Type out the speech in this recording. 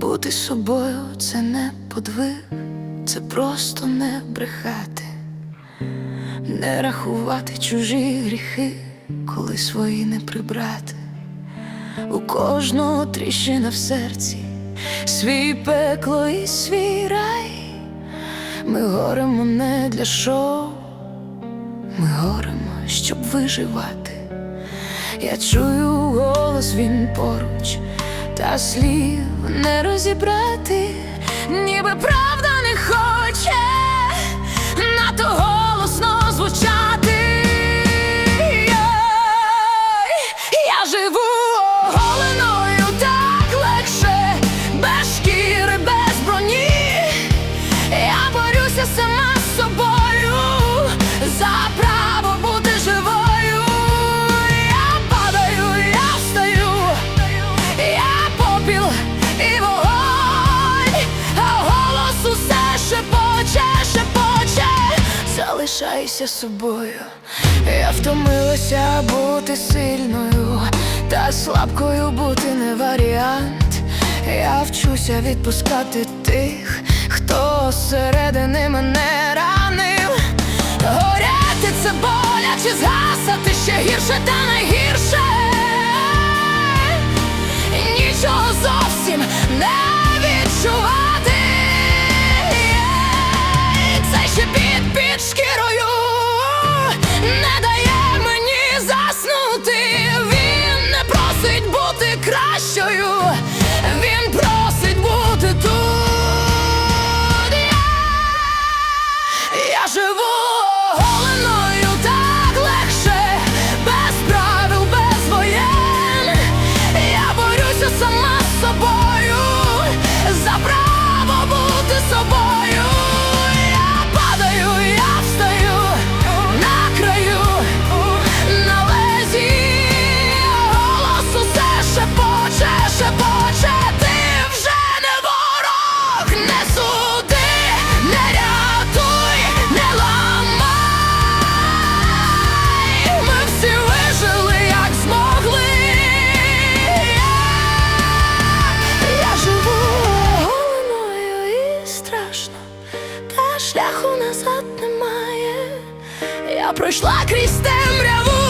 Бути собою це не подвиг, це просто не брехати, не рахувати чужі гріхи, коли свої не прибрати. У кожного тріщина в серці, свій пекло і свій рай. Ми горемо не для шоу, ми горемо, щоб виживати. Я чую голос, він поруч, та слів не розібрати, ніби правда залишайся собою. Я втомилася бути сильною, та слабкою бути не варіант. Я вчуся відпускати тих, хто середини мене ранив. Горяти це боляче, згасати ще гірше та найгірше. today. Шляху назад немає. Я пройшла крізь темряву.